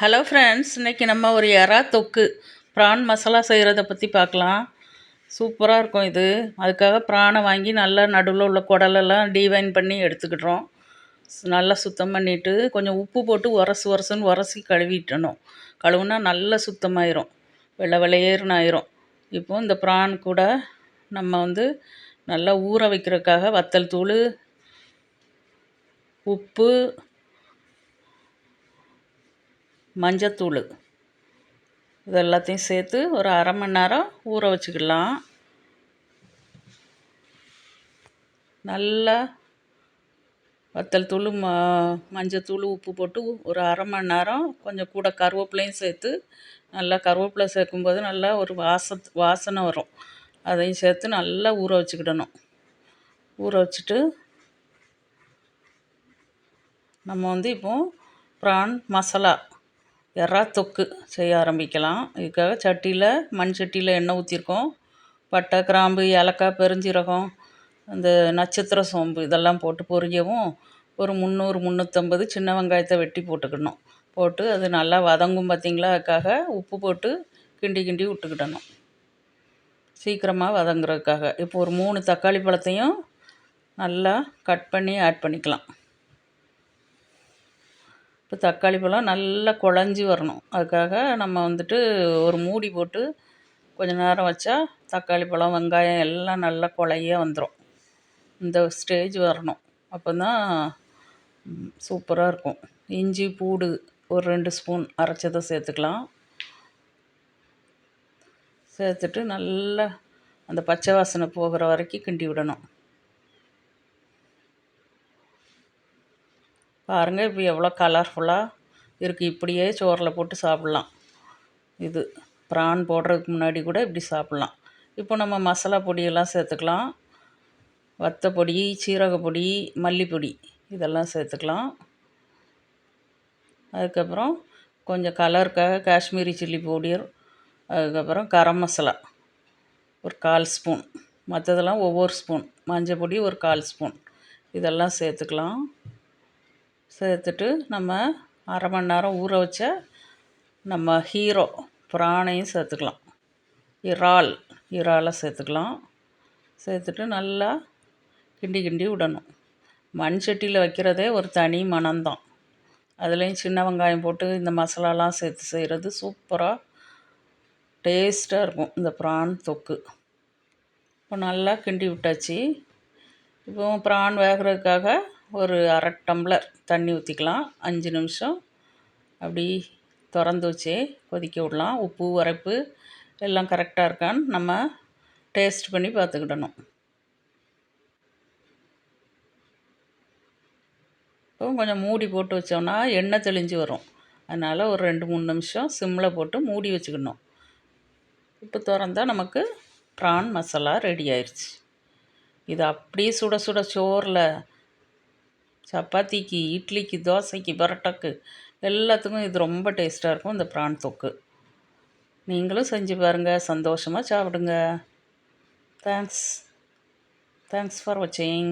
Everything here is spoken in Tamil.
ஹலோ ஃப்ரெண்ட்ஸ் இன்றைக்கி நம்ம ஒரு எறா தொக்கு ப்ரான் மசாலா செய்கிறத பற்றி பார்க்கலாம். சூப்பராக இருக்கும் இது. அதுக்காக ப்ரானை வாங்கி நல்லா நடுவில் உள்ள குடலெல்லாம் டீவைன் பண்ணி எடுத்துக்கிட்டோம் நல்லா சுத்தம் பண்ணிவிட்டு கொஞ்சம் உப்பு போட்டு உரசு உரசுன்னு உரசி கழுவிட்டணும். கழுவுனா நல்லா சுத்தமாயிரும். வெள்ளை வெள்ளையேறுன்னு ஆயிரும். இப்போது இந்த ப்ரான் கூட நம்ம வந்து நல்லா ஊற வைக்கிறதுக்காக வத்தல் தூள் உப்பு மஞ்சத்தூள். இது எல்லாத்தையும் சேர்த்து ஒரு அரை மணி நேரம் ஊற வச்சுக்கலாம். நல்லா வத்தல் தூள் ம மஞ்சத்தூள் உப்பு போட்டு ஒரு அரை மணி நேரம் கொஞ்சம் கூட கருவேப்பிலையும் சேர்த்து நல்லா கருவேப்பிலை சேர்க்கும்போது நல்லா ஒரு வாச வாசனை வரும். அதையும் சேர்த்து நல்லா ஊற வச்சுக்கிடணும். ஊற வச்சுட்டு நம்ம வந்து இப்போது ப்ரான் மசாலா எறா தொக்கு செய்ய ஆரம்பிக்கலாம். இதுக்காக சட்டியில் மண் சட்டியில் எண்ணெய் ஊற்றிருக்கோம் பட்டை கிராம்பு ஏலக்காய் பெருஞ்சீரகம் அந்த நட்சத்திர சோம்பு இதெல்லாம் போட்டு பொரியவும் ஒரு முந்நூறு முந்நூற்றம்பது சின்ன வெங்காயத்தை வெட்டி போட்டுக்கணும் போட்டு அது நல்லா வதங்கும் பார்த்திங்களா அதுக்காக உப்பு போட்டு கிண்டி கிண்டி விட்டுக்கிடணும். சீக்கிரமாக வதங்குறதுக்காக. இப்போ ஒரு மூணு தக்காளி பழத்தையும் நல்லா கட் பண்ணி ஆட் பண்ணிக்கலாம். இப்போ தக்காளி பழம் நல்லா குழஞ்சி வரணும். அதுக்காக நம்ம வந்துட்டு ஒரு மூடி போட்டு கொஞ்ச நேரம் வச்சா தக்காளி பழம் வெங்காயம் எல்லாம் நல்லா குழைய வந்துடும் இந்த ஸ்டேஜ் வரணும். அப்போ தான் சூப்பராக இருக்கும். இஞ்சி பூடு ஒரு ரெண்டு ஸ்பூன் அரைச்சதை சேர்த்துக்கலாம். சேர்த்துட்டு நல்லா அந்த பச்சை வாசனை போகிற வரைக்கும் கிண்டி விடணும். பாருங்கள் இப்போ எவ்வளோ கலர்ஃபுல்லாக இருக்குது இப்படியே சோறில் போட்டு சாப்பிட்லாம். இது ப்ரான் போடுறதுக்கு முன்னாடி கூட இப்படி சாப்பிட்லாம். இப்போ நம்ம மசாலா பொடியெல்லாம் சேர்த்துக்கலாம். வத்தப்பொடி சீரகப்பொடி மல்லிப்பொடி இதெல்லாம் சேர்த்துக்கலாம். அதுக்கப்புறம் கொஞ்சம் கலருக்காக காஷ்மீரி சில்லி பவுடர் அதுக்கப்புறம் கரம் மசாலா. ஒரு கால் ஸ்பூன். மற்றதெல்லாம் ஒவ்வொரு ஸ்பூன். மஞ்சள் பொடி ஒரு கால் ஸ்பூன். இதெல்லாம் சேர்த்துக்கலாம். சேர்த்துட்டு நம்ம அரை மணி நேரம் ஊற வச்ச நம்ம ஹீரோ பிராணையும் சேர்த்துக்கலாம். இறால் இறாலை சேர்த்துக்கலாம். சேர்த்துட்டு நல்லா கிண்டி கிண்டி விடணும். மண் சட்டியில் வைக்கிறதே ஒரு தனி மனம்தான். அதுலேயும் சின்ன வெங்காயம் போட்டு இந்த மசாலாலாம் சேர்த்து செய்கிறது சூப்பராக டேஸ்ட்டாக இருக்கும் இந்த ப்ரான் தொக்கு. இப்போ நல்லா கிண்டி விட்டாச்சு. இப்போ ப்ரான் வேகிறதுக்காக ஒரு அரை டம்ளர் தண்ணி ஊற்றிக்கலாம் அஞ்சு நிமிஷம் அப்படி திறந்து வச்சே கொதிக்க விடலாம். உப்பு உரைப்பு எல்லாம் கரெக்டாக இருக்கான்னு நம்ம டேஸ்ட் பண்ணி பார்த்துக்கிடணும். இப்போ கொஞ்சம் மூடி போட்டு வச்சோம்னா எண்ணெய் தெளிஞ்சு வரும். அதனால் ஒரு ரெண்டு மூணு நிமிஷம் சிம்மில் போட்டு மூடி வச்சுக்கணும். இப்போ திறந்தால் நமக்கு ப்ரான் மசாலா ரெடி ஆயிடுச்சு இது அப்படியே சுட சுட சோறில் சப்பாத்திக்கு இட்லிக்கு தோசைக்கு பரோட்டாக்கு எல்லாத்துக்கும் இது ரொம்ப டேஸ்ட்டாக இருக்கும் இந்த ப்ரான் தொக்கு. நீங்களும் செஞ்சு பாருங்கள் சந்தோஷமாக சாப்பிடுங்க. தேங்க்ஸ் தேங்க்ஸ் ஃபார் வாட்சிங்